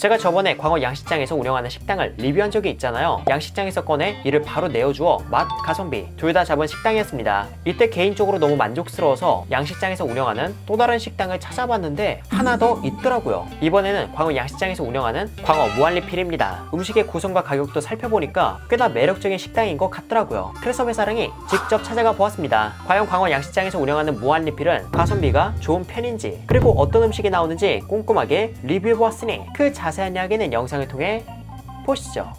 제가 저번에 광어 양식장에서 운영하는 식당을 리뷰한 적이 있잖아요. 양식장에서 꺼내 이를 바로 내어주어 맛, 가성비 둘 다 잡은 식당이었습니다. 이때 개인적으로 너무 만족스러워서 양식장에서 운영하는 또 다른 식당을 찾아봤는데 하나 더 있더라고요. 이번에는 광어 양식장에서 운영하는 광어 무한리필입니다. 음식의 구성과 가격도 살펴보니까 꽤나 매력적인 식당인 것 같더라고요. 그래서 회사랑이 직접 찾아가 보았습니다. 과연 광어 양식장에서 운영하는 무한리필은 가성비가 좋은 편인지 그리고 어떤 음식이 나오는지 꼼꼼하게 리뷰해 보았으니 그 자 세한 이야기는 영상을 통해 보시죠.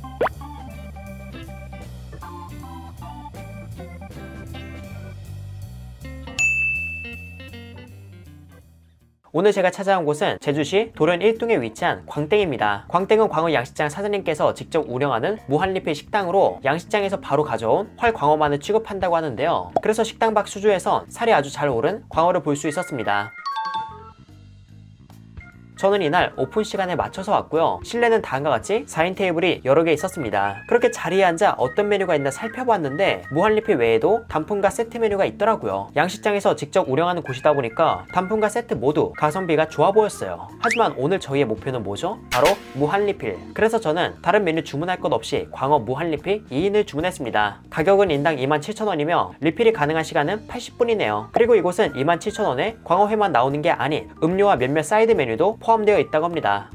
오늘 제가 찾아온 곳은 제주시 도련 1동에 위치한 광땡입니다. 광땡은 광어 양식장 사장님께서 직접 운영하는 무한리필 식당으로 양식장에서 바로 가져온 활광어만을 취급한다고 하는데요. 그래서 식당 밖 수조에선 살이 아주 잘 오른 광어를 볼 수 있었습니다. 저는 이날 오픈 시간에 맞춰서 왔고요. 실내는 다음과 같이 4인 테이블이 여러 개 있었습니다. 그렇게 자리에 앉아 어떤 메뉴가 있나 살펴봤는데 무한리필 외에도 단품과 세트 메뉴가 있더라고요. 양식장에서 직접 운영하는 곳이다 보니까 단품과 세트 모두 가성비가 좋아 보였어요. 하지만 오늘 저희의 목표는 뭐죠? 바로 무한리필. 그래서 저는 다른 메뉴 주문할 것 없이 광어 무한리필 2인을 주문했습니다. 가격은 인당 27,000원이며 리필이 가능한 시간은 80분이네요. 그리고 이곳은 27,000원에 광어 회만 나오는 게 아닌 음료와 몇몇 사이드 메뉴도 포함 되어 있다고 합니다.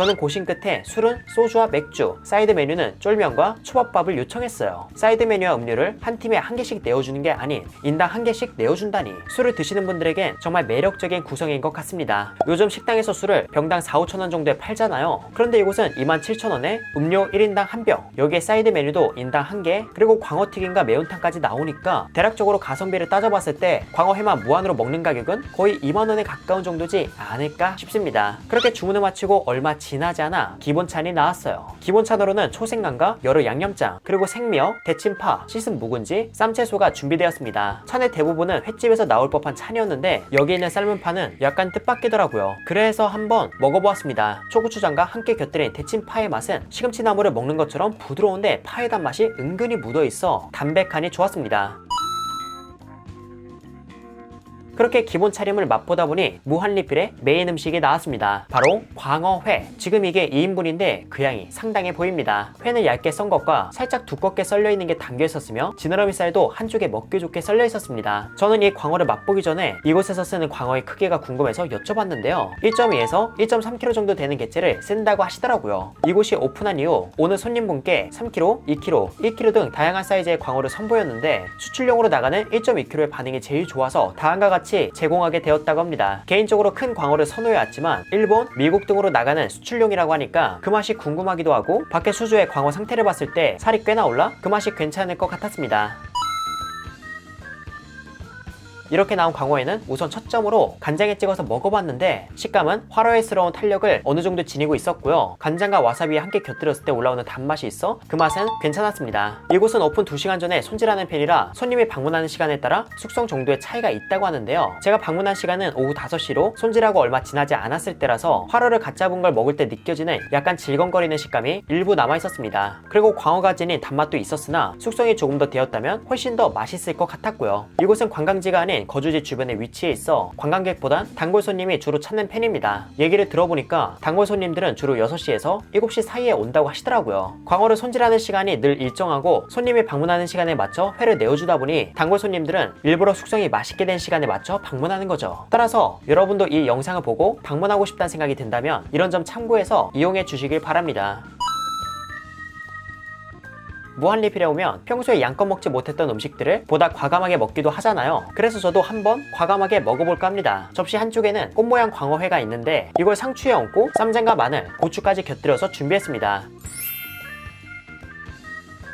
저는 고심 끝에 술은 소주와 맥주, 사이드 메뉴는 쫄면과 초밥밥을 요청했어요. 사이드 메뉴와 음료를 한 팀에 한 개씩 내어주는 게 아닌 인당 한 개씩 내어준다니 술을 드시는 분들에겐 정말 매력적인 구성인 것 같습니다. 요즘 식당에서 술을 병당 4, 5천 원 정도에 팔잖아요. 그런데 이곳은 27,000원에 음료 1인당 한 병, 여기에 사이드 메뉴도 인당 한 개, 그리고 광어튀김과 매운탕까지 나오니까 대략적으로 가성비를 따져봤을 때 광어회만 무한으로 먹는 가격은 거의 2만 원에 가까운 정도지 않을까 싶습니다. 그렇게 주문을 마치고 얼마 지나지 않아 기본찬이 나왔어요. 기본찬으로는 초생강과 여러 양념장, 그리고 생미역, 데침파, 씻은 묵은지, 쌈채소가 준비되었습니다. 찬의 대부분은 횟집에서 나올 법한 찬이었는데 여기 있는 삶은 파는 약간 뜻밖이더라고요. 그래서 한번 먹어보았습니다. 초고추장과 함께 곁들인 데침파의 맛은 시금치 나물을 먹는 것처럼 부드러운데 파의 단맛이 은근히 묻어있어 담백하니 좋았습니다. 그렇게 기본 차림을 맛보다 보니 무한리필의 메인 음식이 나왔습니다. 바로 광어회. 지금 이게 2인분인데 그 양이 상당해 보입니다. 회는 얇게 썬 것과 살짝 두껍게 썰려 있는 게 담겨 있었으며 지느러미 쌀도 한쪽에 먹기 좋게 썰려 있었습니다. 저는 이 광어를 맛보기 전에 이곳에서 쓰는 광어의 크기가 궁금해서 여쭤봤는데요. 1.2에서 1.3kg 정도 되는 개체를 쓴다고 하시더라고요. 이곳이 오픈한 이후 오늘 손님분께 3kg, 2kg, 1kg 등 다양한 사이즈의 광어를 선보였는데 수출용으로 나가는 1.2kg의 반응이 제일 좋아서 다음과 같이 제공하게 되었다고 합니다. 개인적으로 큰 광어를 선호해왔지만 일본, 미국 등으로 나가는 수출용이라고 하니까 그 맛이 궁금하기도 하고 밖에 수조의 광어 상태를 봤을 때 살이 꽤나 올라 그 맛이 괜찮을 것 같았습니다. 이렇게 나온 광어에는 우선 첫 점으로 간장에 찍어서 먹어봤는데 식감은 화려스러운 탄력을 어느 정도 지니고 있었고요. 간장과 와사비에 함께 곁들였을 때 올라오는 단맛이 있어 그 맛은 괜찮았습니다. 이곳은 오픈 2시간 전에 손질하는 편이라 손님이 방문하는 시간에 따라 숙성 정도의 차이가 있다고 하는데요. 제가 방문한 시간은 오후 5시로 손질하고 얼마 지나지 않았을 때라서 화로를 갓 잡은 걸 먹을 때 느껴지는 약간 질겅거리는 식감이 일부 남아 있었습니다. 그리고 광어가 지닌 단맛도 있었으나 숙성이 조금 더 되었다면 훨씬 더 맛있을 것 같았고요. 이곳은 관광지가 아닌 거주지 주변에 위치해 있어 관광객보단 단골 손님이 주로 찾는 편입니다. 얘기를 들어보니까 단골 손님들은 주로 6시에서 7시 사이에 온다고 하시더라고요. 광어를 손질하는 시간이 늘 일정하고 손님이 방문하는 시간에 맞춰 회를 내어주다 보니 단골 손님들은 일부러 숙성이 맛있게 된 시간에 맞춰 방문하는 거죠. 따라서 여러분도 이 영상을 보고 방문하고 싶다는 생각이 든다면 이런 점 참고해서 이용해 주시길 바랍니다. 무한리필에 오면 평소에 양껏 먹지 못했던 음식들을 보다 과감하게 먹기도 하잖아요. 그래서 저도 한번 과감하게 먹어볼까 합니다. 접시 한쪽에는 꽃 모양 광어회가 있는데 이걸 상추에 얹고 쌈장과 마늘, 고추까지 곁들여서 준비했습니다.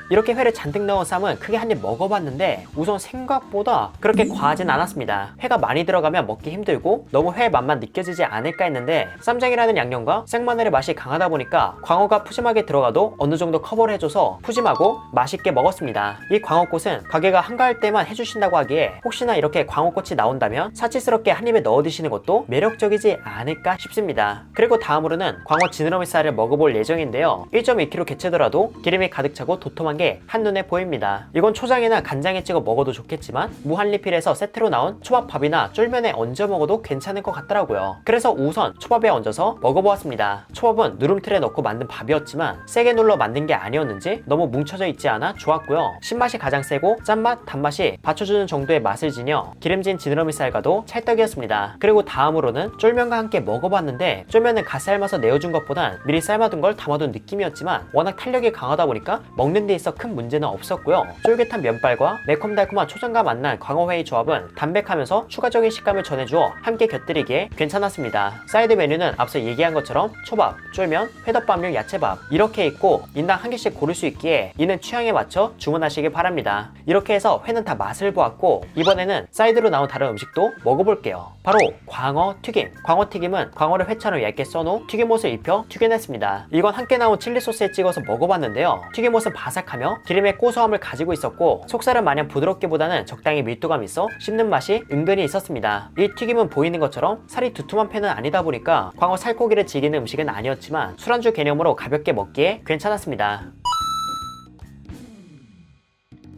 이렇게 회를 잔뜩 넣은 쌈은 크게 한 입 먹어봤는데 우선 생각보다 그렇게 과하진 않았습니다. 회가 많이 들어가면 먹기 힘들고 너무 회 맛만 느껴지지 않을까 했는데 쌈장이라는 양념과 생마늘의 맛이 강하다 보니까 광어가 푸짐하게 들어가도 어느 정도 커버를 해줘서 푸짐하고 맛있게 먹었습니다. 이 광어꽃은 가게가 한가할 때만 해주신다고 하기에 혹시나 이렇게 광어꽃이 나온다면 사치스럽게 한 입에 넣어 드시는 것도 매력적이지 않을까 싶습니다. 그리고 다음으로는 광어 지느러미 살을 먹어볼 예정인데요. 1.2kg 개체더라도 기름이 가득 차고 도톰한 저렴한 게 한눈에 보입니다. 이건 초장이나 간장에 찍어 먹어도 좋겠지만 무한리필에서 세트로 나온 초밥밥이나 쫄면에 얹어 먹어도 괜찮을 것 같더라고요. 그래서 우선 초밥에 얹어서 먹어보았습니다. 초밥은 누름틀에 넣고 만든 밥이었지만 세게 눌러 만든 게 아니었는지 너무 뭉쳐져 있지 않아 좋았고요. 신맛이 가장 세고 짠맛, 단맛이 받쳐주는 정도의 맛을 지녀 기름진 지느러미 쌀과도 찰떡이었습니다. 그리고 다음으로는 쫄면과 함께 먹어봤는데 쫄면은 갓 삶아서 내어준 것보단 미리 삶아둔 걸 담아둔 느낌이었지만 워낙 탄력이 강하다 보니까 먹는 데 있어 큰 문제는 없었고요. 쫄깃한 면발과 매콤달콤한 초장과 만난 광어회의 조합은 담백하면서 추가적인 식감을 전해주어 함께 곁들이기에 괜찮았습니다. 사이드 메뉴는 앞서 얘기한 것처럼 초밥, 쫄면, 회덮밥류 야채밥 이렇게 있고 인당 한 개씩 고를 수 있기에 이는 취향에 맞춰 주문하시길 바랍니다. 이렇게 해서 회는 다 맛을 보았고 이번에는 사이드로 나온 다른 음식도 먹어볼게요. 바로 광어 튀김. 광어 튀김은 광어를 회처럼 얇게 써놓은 튀김옷을 입혀 튀겨냈습니다. 이건 함께 나온 칠리 소스에 찍어서 먹어봤는데요. 튀김옷은 바삭 하며 기름의 고소함을 가지고 있었고 속살은 마냥 부드럽기보다는 적당히 밀도감 있어 씹는 맛이 은근히 있었습니다. 이 튀김은 보이는 것처럼 살이 두툼한 편은 아니다 보니까 광어 살코기를 즐기는 음식은 아니었지만 술안주 개념으로 가볍게 먹기에 괜찮았습니다.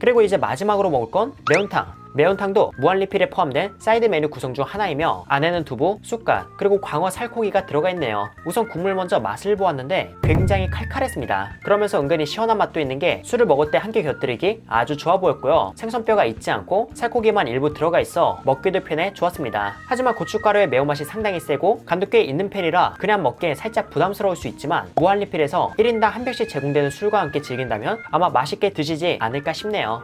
그리고 이제 마지막으로 먹을 건 매운탕. 매운탕도 무한리필에 포함된 사이드 메뉴 구성 중 하나이며 안에는 두부, 쑥갓, 그리고 광어 살코기가 들어가 있네요. 우선 국물 먼저 맛을 보았는데 굉장히 칼칼했습니다. 그러면서 은근히 시원한 맛도 있는 게 술을 먹을 때 함께 곁들이기 아주 좋아 보였고요. 생선뼈가 있지 않고 살코기만 일부 들어가 있어 먹기도 편해 좋았습니다. 하지만 고춧가루의 매운맛이 상당히 세고 간도 꽤 있는 편이라 그냥 먹기에 살짝 부담스러울 수 있지만 무한리필에서 1인당 한 병씩 제공되는 술과 함께 즐긴다면 아마 맛있게 드시지 않을까 싶네요.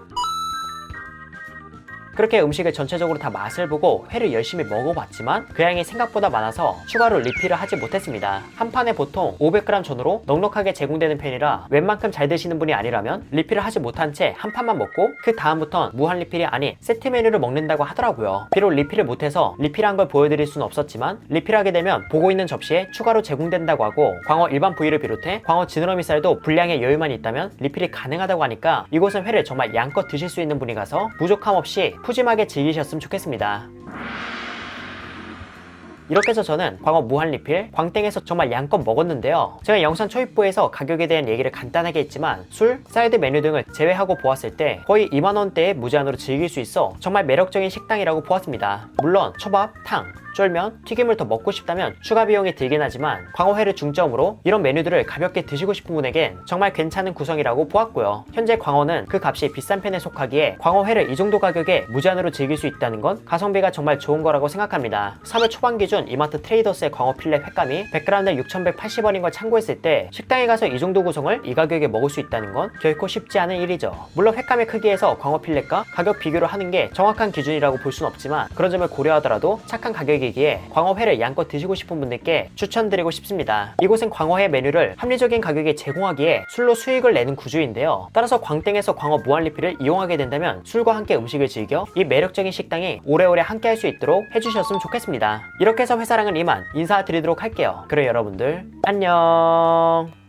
그렇게 음식을 전체적으로 다 맛을 보고 회를 열심히 먹어봤지만 그 양이 생각보다 많아서 추가로 리필을 하지 못했습니다. 한 판에 보통 500g 전후로 넉넉하게 제공되는 편이라 웬만큼 잘 드시는 분이 아니라면 리필을 하지 못한 채 한 판만 먹고 그 다음부턴 무한 리필이 아닌 세트 메뉴를 먹는다고 하더라고요. 비록 리필을 못해서 리필한 걸 보여드릴 수는 없었지만 리필하게 되면 보고 있는 접시에 추가로 제공된다고 하고 광어 일반 부위를 비롯해 광어 지느러미살도 분량의 여유만 있다면 리필이 가능하다고 하니까 이곳은 회를 정말 양껏 드실 수 있는 분이 가서 부족함 없이 푸짐하게 즐기셨으면 좋겠습니다. 이렇게 해서 저는 광어 무한리필 광땡에서 정말 양껏 먹었는데요 제가 영상 초입부에서 가격에 대한 얘기를 간단하게 했지만 술, 사이드 메뉴 등을 제외하고 보았을 때 거의 2만원대에 무제한으로 즐길 수 있어 정말 매력적인 식당이라고 보았습니다 물론 초밥, 탕, 쫄면, 튀김을 더 먹고 싶다면 추가 비용이 들긴 하지만 광어회를 중점으로 이런 메뉴들을 가볍게 드시고 싶은 분에겐 정말 괜찮은 구성이라고 보았고요. 현재 광어는 그 값이 비싼 편에 속하기에 광어회를 이 정도 가격에 무제한으로 즐길 수 있다는 건 가성비가 정말 좋은 거라고 생각합니다. 3월 초반 기준 이마트 트레이더스의 광어 필렛 횟감이 100g당 6,180원인 걸 참고했을 때 식당에 가서 이 정도 구성을 이 가격에 먹을 수 있다는 건 결코 쉽지 않은 일이죠. 물론 횟감의 크기에서 광어 필렛과 가격 비교를 하는 게 정확한 기준이라고 볼 순 없지만 그런 점을 고려하더라도 착한 가격이 가격이기에 광어회를 양껏 드시고 싶은 분들께 추천드리고 싶습니다. 이곳은 광어회 메뉴를 합리적인 가격에 제공하기에 술로 수익을 내는 구조인데요. 따라서 광땡에서 광어 무한리필을 이용하게 된다면 술과 함께 음식을 즐겨 이 매력적인 식당이 오래오래 함께 할 수 있도록 해주셨으면 좋겠습니다. 이렇게 해서 회사랑은 이만 인사드리도록 할게요. 그럼 여러분들 안녕